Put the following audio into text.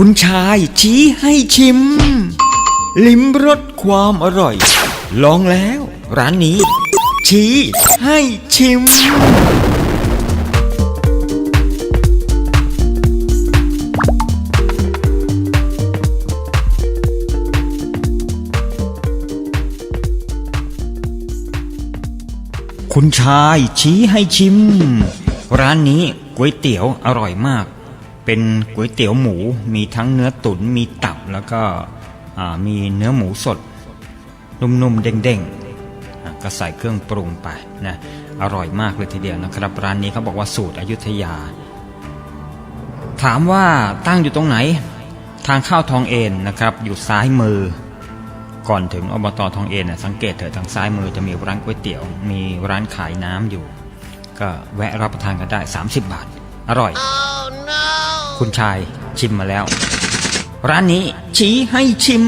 คุณชายชี้ให้ชิม ลิ้มรสความอร่อย ลองแล้ว ร้านนี้ ชี้ให้ชิม คุณชายชี้ให้ชิม ร้านนี้ก๋วยเตี๋ยวอร่อยมาก เป็นก๋วยเตี๋ยวหมูมีทั้งเนื้อตุ๋นมีตับแล้วก็มีเนื้อหมูสด นุ่มๆเด้งๆก็ใส่เครื่องปรุงไปนะอร่อยมากเลยทีเดียวนะครับ ร้านนี้เขาบอกว่าสูตรอยุธยา ถามว่าตั้งอยู่ตรงไหน ทางเข้าทองเอ็นนะครับ อยู่ซ้ายมือ ก่อนถึงอบตทองเอ็นนะสังเกตเถอะทางซ้ายมือจะมีร้านก๋วยเตี๋ยว มีร้านขายน้ำอยู่ ก็แวะรับประทานกันได้ 30 บาท อร่อย คุณชายชิมมาแล้ว ร้านนี้ชี้ให้ชิม